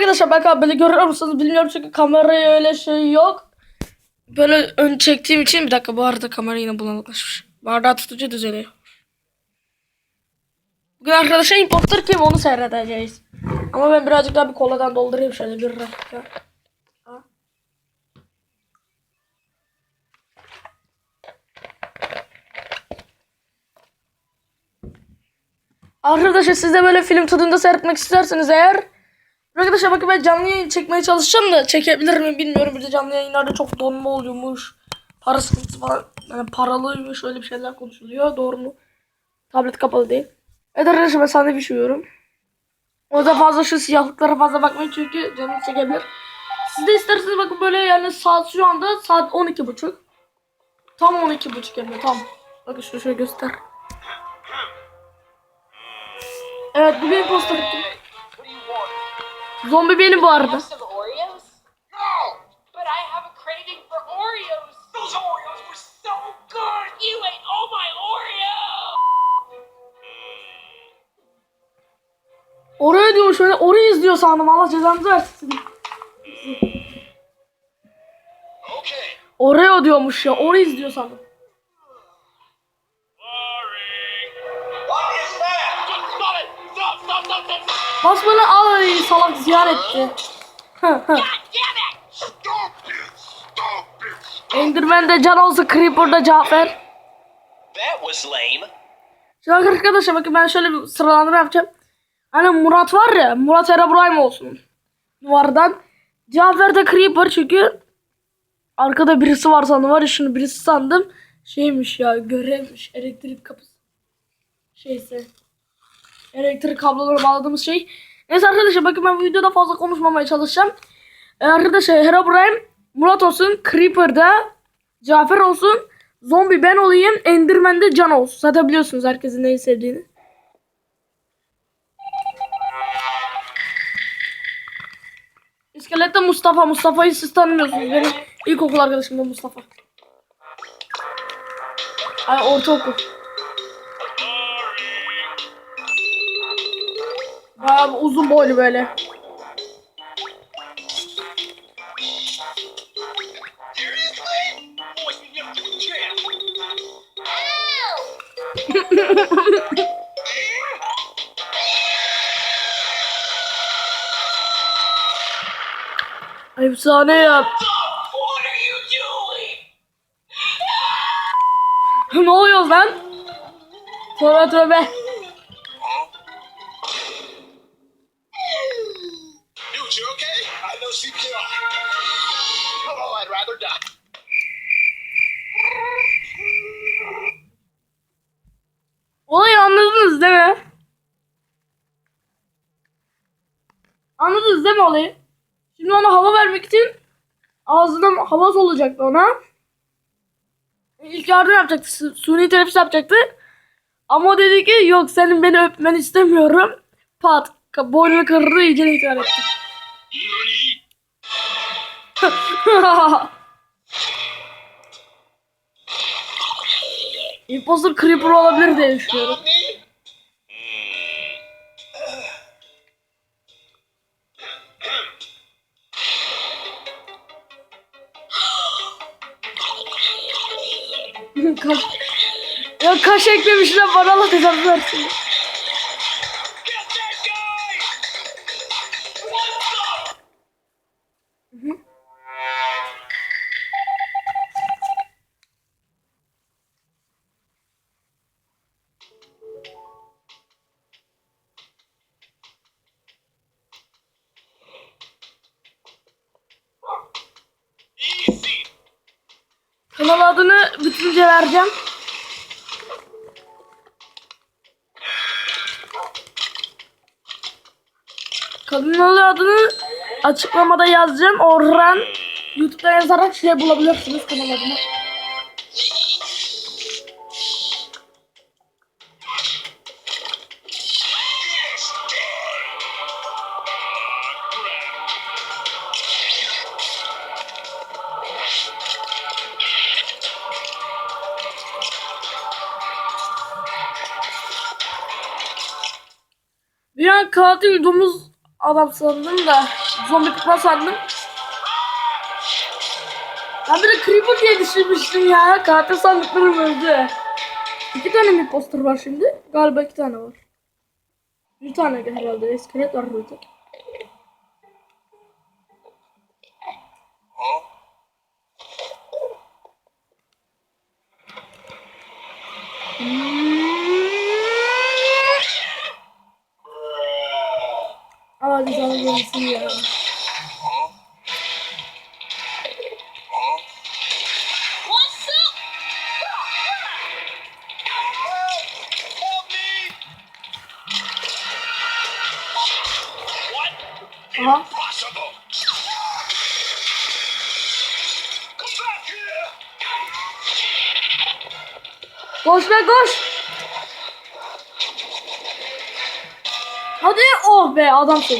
arkadaşlar belki böyle görür musunuz bilmiyorum çünkü kameraya öyle şey yok. Böyle ön çektiğim için bir dakika bu arada kamera yine bulanıklaşmış. Bardağı tutunca düzeliyor. Bugün arkadaşlar imposter kim onu seyredeceğiz. Ama ben birazcık daha bir koladan doldurayım şöyle bir dakika. Arkadaşlar siz de böyle film tadında seyretmek isterseniz eğer Arkadaşlar bakın ben canlı yayın çekmeye çalışacağım da çekebilir miyim bilmiyorum. Bir de canlı yayınlarda çok donma oluyormuş. Para sıkıntısı falan. Yani paralıymış öyle bir şeyler konuşuluyor. Doğru mu? Tablet kapalı değil. Evet arkadaşlar ben sandviç yiyorum. O yüzden fazla şu siyahlıklara fazla bakmayın çünkü canınız çekebilir. Siz de isterseniz bakın böyle yani saat şu anda saat 12.30. Tam 12.30 yani tam. Bakın şunu şöyle göster. Evet bu benim you want? Zombi benim bu arada. Have some Oreos? No! But I have a craving for Oreos! Those Oreos were so good! You ate all my Oreos! Oraya diyor şöyle orayı izliyor sandım Allah cezanızı versin. Oraya diyormuş ya orayı izliyor sandım. İt! Stop it! Enderman'de can olsa Creeper'da Cafer. That was lame. Şimdi arkadaşlar bakın ben şöyle bir sıralandırma yapacağım. Hani Murat var ya Murat Herobrine olsun. Duvardan. Cafer de Creeper çünkü arkada birisi var sandım var ya şunu birisi sandım. Şeymiş ya görevmiş elektrik kapısı. Şeyse. Elektrik kabloları bağladığımız şey. Neyse arkadaşlar bakın ben bu videoda fazla konuşmamaya çalışacağım. Ee, arkadaşlar Herobrine Murat olsun Creeper'da Cafer olsun. Zombi ben olayım. Enderman'de Can olsun. Zaten biliyorsunuz herkesin neyi sevdiğini. İskelette Mustafa. Mustafa'yı siz tanımıyorsunuz. Benim ilkokul arkadaşım da Mustafa. Ay ortaokul. Bir uzun boylu böyle. Efsane ya. Ne oluyor lan? Tövbe tövbe. Anladınız değil mi? Anladınız değil mi olayı? Şimdi ona hava vermek için ağzından hava solacaktı ona. İlk yardım yapacaktı. su- Suni teneffüs yapacaktı. Ama o dedi ki yok senin beni öpmeni istemiyorum. Pat. Boynunu kırdı iyice intihar etti. Imposter Creeper olabilir diye düşünüyorum. Ya kaş eklemişler bana Allah cezanı versin. Kanal adını bütünce vereceğim. Kanal adını açıklamada yazacağım. Orhan YouTube'da yazarak şey bulabilirsiniz kanal adını. Bir an katil domuz adam sandım da zombi kıtma sandım. Ben de Creeper diye düşünmüştüm ya. Katil sandıklarım öldü. İki tane mi poster var şimdi? Galiba iki tane var. Bir tane herhalde. İskelet var burada. Ama güzel gelsin ya. Aha. Koş be koş. Hadi oh be adamsın.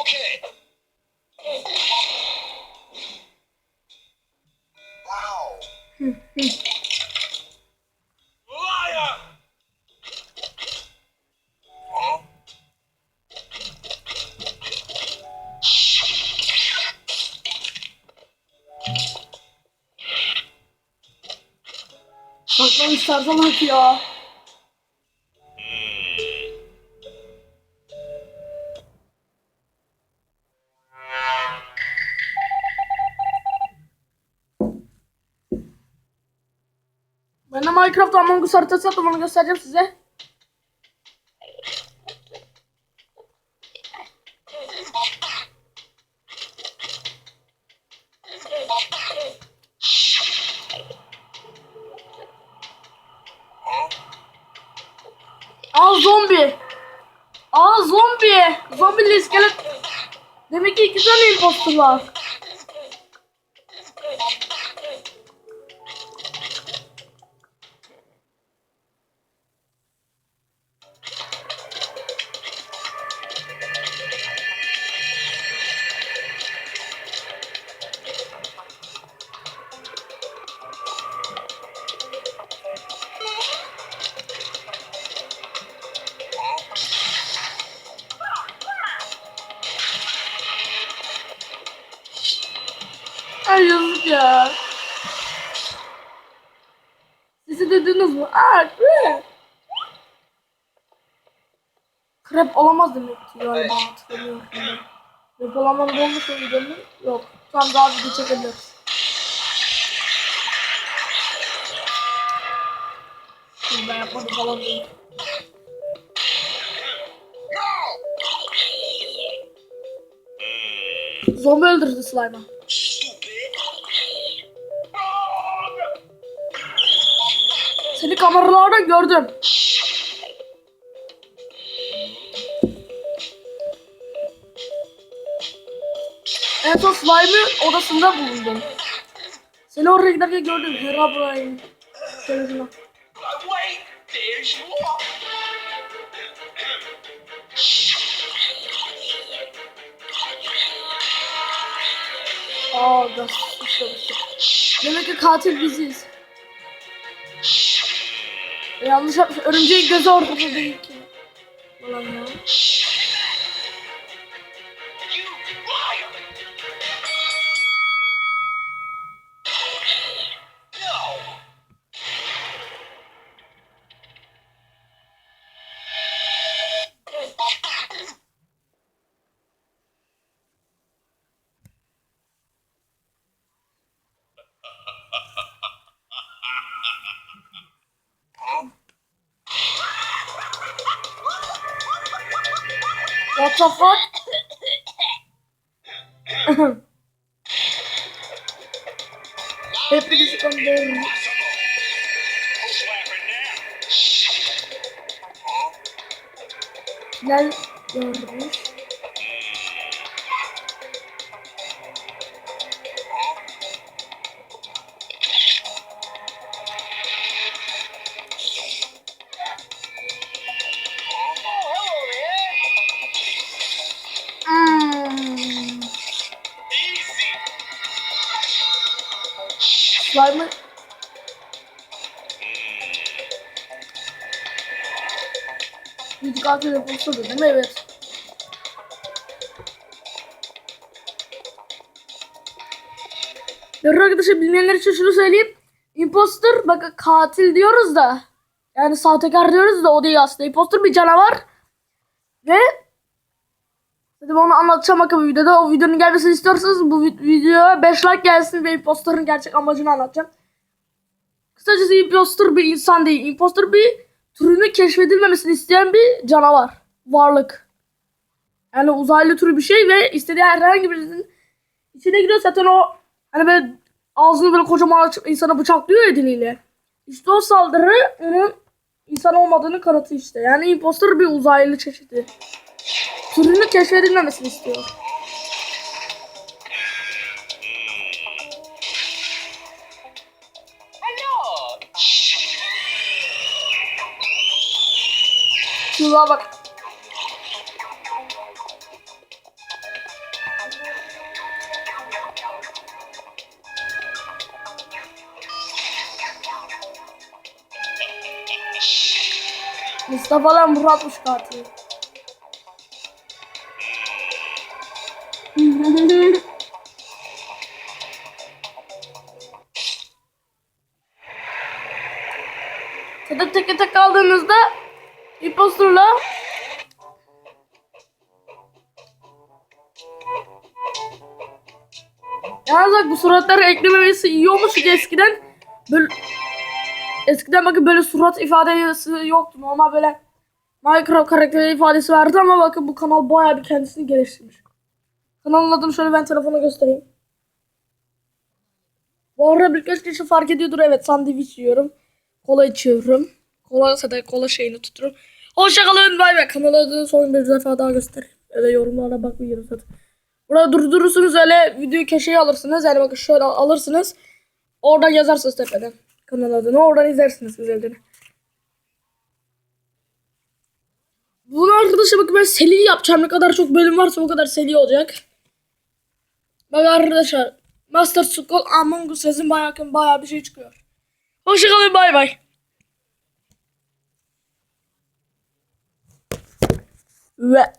Okay. Wow. Saklamışlar salak ya. Ben de Minecraft Among Us haritası attım onu göstereceğim size. Aa zombi. Aa zombi. Zombili iskelet. Demek ki iki tane imposter var. Duydunuz mu? Aa krep. Olamaz demek ki galiba. Krep olamaz olmuş mu videonun? Yok. Tamam daha video çekebiliriz. Şimdi ben yapmadım falan değil. Zombi öldürdü slime'ı. Seni kameralarda gördüm. En son slime'ı odasında bulundum. Seni oraya giderken gördüm. Televizyona. There you are! Aa gaz işlemiştim. Demek ki katil biziz. Yanlış yapmış. Örümceğin gözü ortada değil ki. Ulan. Fuck? Hepinizi now? Final görmüş. Slime'ı... Müzik altı yapılsadı değil mi? Evet. Yarın arkadaşlar bilmeyenler için şunu söyleyeyim. Imposter bak katil diyoruz da. Yani sahtekar diyoruz da o değil aslında. Imposter bir canavar. Ve Dedim onu anlatacağım bu videoda. O videonun gelmesini istiyorsanız bu vid- videoya 5 like gelsin ve imposterın gerçek amacını anlatacağım. Kısacası imposter bir insan değil. Imposter bir türünün keşfedilmemesini isteyen bir canavar. Varlık. Yani uzaylı türü bir şey ve istediği herhangi birinin içine giriyor zaten o hani böyle ağzını böyle kocaman açıp insana bıçaklıyor ya diliyle. İşte o saldırı onun insan olmadığını kanıtı işte. Yani imposter bir uzaylı çeşidi. Türünün keşfedilmemesini istiyor. Şuna bak. Mustafa lan Murat'mış katil. Tek tek tek kaldığınızda imposterla Yalnız bak bu suratları eklememesi iyi olmuş çünkü eskiden böyle eskiden bakın böyle surat ifadesi yoktu. Normal böyle Minecraft karakteri ifadesi vardı ama bakın bu kanal bayağı bir kendisini geliştirmiş. Kanalın adını şöyle ben telefona göstereyim. Bu arada birkaç kişi fark ediyordur evet sandviç yiyorum. Kola içiyorum. Kola da kola şeyini tuturum. Hoşçakalın bay bay. Kanal adını son bir defa daha göstereyim. Öyle yorumlara bakmıyorum zaten. Burada durdurursunuz öyle video köşeye alırsınız. Yani bakın şöyle alırsınız. Oradan yazarsınız tepeden. Kanal adını. Oradan izlersiniz güzelce. Bunu arkadaşlar bakın ben seri yapacağım. Ne kadar çok bölüm varsa o kadar seri olacak. Bak arkadaşlar. Master School Among Us yazın bayağı, bayağı bir şey çıkıyor. Hoşçakalın bay bay. Ve